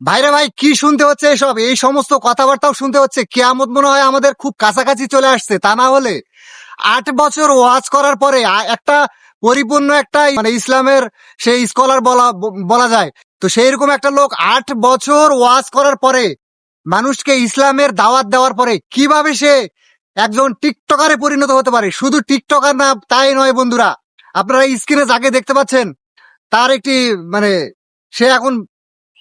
ভাইরে ভাই, কি শুনতে হচ্ছে এসব? এই সমস্ত কথাবার্তাও শুনতে হচ্ছে। কেয়ামত মনে হয় আমাদের খুব কাছাকাছি চলে আসছে, তা না হলে। আট বছর ওয়াজ করার পরে একটা পরিপূর্ণ একটা মানে ইসলামের সেই স্কলার বলা বলা যায়। তো সেই রকম একটা লোক আট বছর ওয়াজ করার পরে, মানুষকে ইসলামের দাওয়াত দেওয়ার পরে, কীভাবে সে একজন টিকটকারে পরিণত হতে পারে? শুধু টিকটকার না, তাই নয় বন্ধুরা। আপনারা স্ক্রিনে যাকে দেখতে পাচ্ছেন, তার একটি মানে সে এখন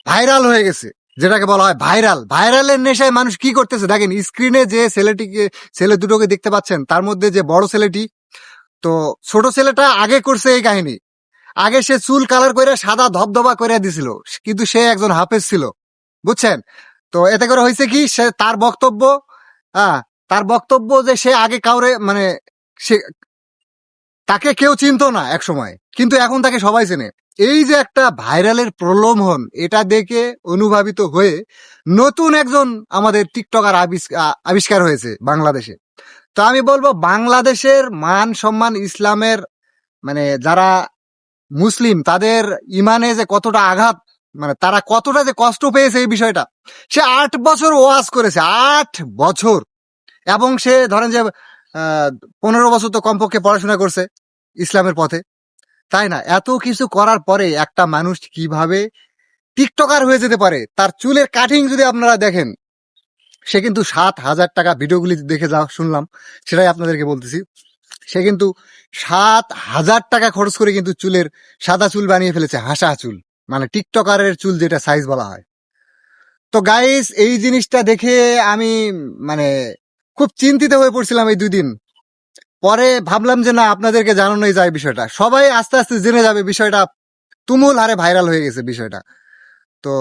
ভাইরাল হয়ে গেছে, যেটাকে বলা হয় ভাইরাল। ভাইরালের নেশায় মানুষ কি করতেছে? দেখেন স্ক্রিনে যে ছেলেটিকে, ছেলে দুটোকে দেখতে পাচ্ছেন, তার মধ্যে যে বড় ছেলেটি, তো ছোট ছেলেটা আগে করছে এই কাহিনী। আগে সে চুল কালার করে সাদা ধবধবা করে দিছিল, কিন্তু সে একজন হাফেজ ছিল, বুঝছেন? তো এতে করে হয়েছে কি, সে তার বক্তব্য হ্যাঁ তার বক্তব্য যে সে আগে কাউরে মানে সে তাকে কেউ চিনতো না এক সময় কিন্তু এখন তাকে সবাই চেনে। এই যে একটা ভাইরালের প্রলোভন, এটা দেখে অনুভাবিত হয়ে নতুন একজন আমাদের টিকটকার আবিষ্কার হয়েছে বাংলাদেশে। তো আমি বলব, বাংলাদেশের মান সম্মান ইসলামের মানে যারা মুসলিম, তাদের ইমানে যে কতটা আঘাত মানে তারা কতটা যে কষ্ট পেয়েছে এই বিষয়টা, সে আট বছর ওয়াজ করেছে, আট বছর। এবং সে ধরেন যে পনেরো বছর তো কমপক্ষে পড়াশোনা করছে ইসলামের পথে। তাই না? এত কিছু করার পরে একটা মানুষ কীভাবে টিকটকার হয়ে যেতে পারে, তার চুলের কাটিং যদি আপনারা দেখেন, সে কিন্তু সাত হাজার টাকা ভিডিওগুলি দেখে যা শুনলাম, সেটাই আপনাদেরকে বলতেছি। সে কিন্তু সাত হাজার টাকা খরচ করে কিন্তু চুলের সাদা চুল বানিয়ে ফেলেছে, হাসা চুল মানে টিকটকারের চুল যেটা সাইজ বলা হয়। তো গাইস এই জিনিসটা দেখে আমি মানে খুব চিন্তিত হয়ে পড়ছিলাম এই দুই দিন। পরে ভাবলাম যে না, আপনাদেরকে জানানোই যায় বিষয়টা। সবাই আস্তে আস্তে জেনে যাবে বিষয়টা। তুমুল হারে ভাইরাল হয়ে গেছে বিষয়টা। তো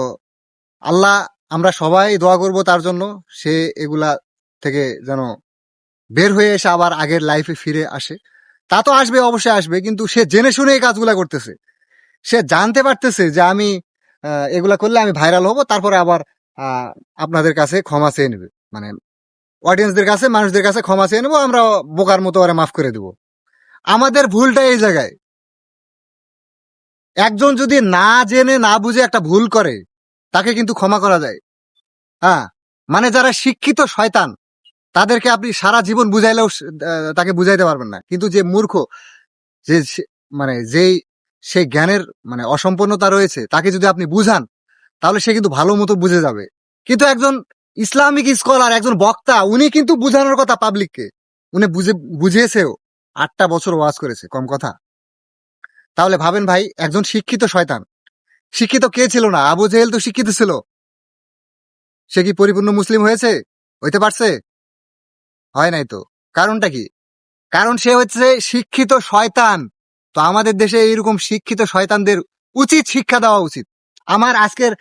আল্লাহ, আমরা সবাই দোয়া করব তার জন্য। সে এগুলা থেকে যেন বের হয়ে এসে আবার আগের লাইফে ফিরে আসে। তা তো আসবে, অবশ্যই আসবে। কিন্তু সে জেনে শুনে এই কাজগুলা করতেছে। সে জানতে পারতেছে যে আমি এগুলা করলে আমি ভাইরাল হব। তারপরে আবার আপনাদের কাছে ক্ষমা চেয়ে নেবে। মানে অডিয়েন্সদের কাছে, মানুষদের কাছে ক্ষমা চেয়ে নেব, আমরা বোকার মতো ওরা মাফ করে দেব। আমাদের ভুলটা এই জায়গায়। একজন যদি না জেনে, না বুঝে একটা ভুল করে, তাকে কিন্তু ক্ষমা করা যায়। হ্যাঁ মানে যারা শিক্ষিত শয়তান, তাদেরকে আপনি সারা জীবন বুঝাইলেও তাকে বুঝাইতে পারবেন না। কিন্তু যে মূর্খ, যে মানে যেই, সেই জ্ঞানের মানে অসম্পন্নতা রয়েছে, তাকে যদি আপনি বুঝান, তাহলে সে কিন্তু ভালো মতো বুঝে যাবে। কিন্তু একজন ইসলামিক স্কলার, একজন বক্তা, উনি কিন্তু বুঝানোর কথা পাবলিককে উনি বুঝে, বুঝিয়েছেও। আটটা বছর ওয়াজ করেছে, কম কথা। তাহলে ভাবেন ভাই, একজন শিক্ষিত শয়তান। শিক্ষিত কে ছিল না? আবু জেহেল তো শিক্ষিত ছিল। সে কি পরিপূর্ণ মুসলিম হয়েছে? হইতে পারছে? হয় নাই তো। কারণটা কি? কারণ সে হচ্ছে শিক্ষিত শয়তান। তো আমাদের দেশে এইরকম শিক্ষিত শয়তানদের উচিত শিক্ষা দেওয়া উচিত। আমার আজকের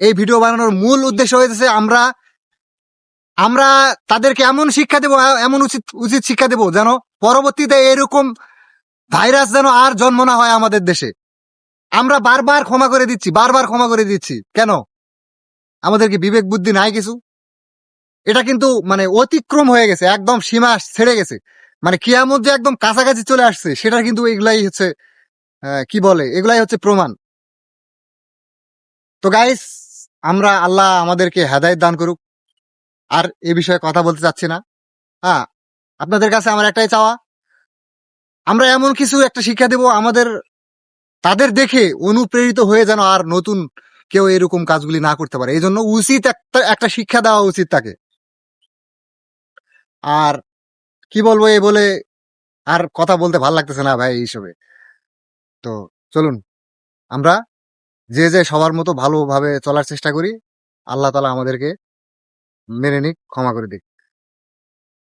এই ভিডিও বানানোর মূল উদ্দেশ্য হয়েছে আমরা আমরা তাদেরকে এমন শিক্ষা দেব, এমন উচিত উচিত শিক্ষা দেব যেন পরবর্তীতে এরকম ভাইরাস যেন আর জন্ম না হয় আমাদের দেশে। আমরা বারবার ক্ষমা করে দিচ্ছি, বারবার ক্ষমা করে দিচ্ছি। কেন? আমাদের কি বিবেক বুদ্ধি নাই কিছু? এটা কিন্তু মানে অতিক্রম হয়ে গেছে, একদম সীমা ছেড়ে গেছে। মানে কিয়ামত যে একদম কাছাকাছি চলে আসছে সেটা কিন্তু এগুলাই হচ্ছে কি বলে? এগুলাই হচ্ছে প্রমাণ। তো গাইস আমরা আল্লাহ আমাদেরকে হেদায়ত দান করুক। আর এ বিষয়ে কথা বলতে চাচ্ছি না। হ্যাঁ আপনাদের কাছে আমার একটাই চাওয়া। আমরা এমন কিছু একটা শিক্ষা দেব, আমাদের, তাদের দেখে অনুপ্রেরিত হয়ে যেন আর নতুন কেউ এরকম কাজগুলি না করতে পারে। এই জন্য উচিত একটা একটা শিক্ষা দেওয়া উচিত তাকে। আর কি বলব এ বলে আর কথা বলতে ভালো লাগতেছে না ভাই এই হিসেবে তো চলুন, আমরা যে যে সবার মতো ভালোভাবে চলার চেষ্টা করি, আল্লাহ তালা আমাদেরকে মেনে নিক ক্ষমা করে দিক।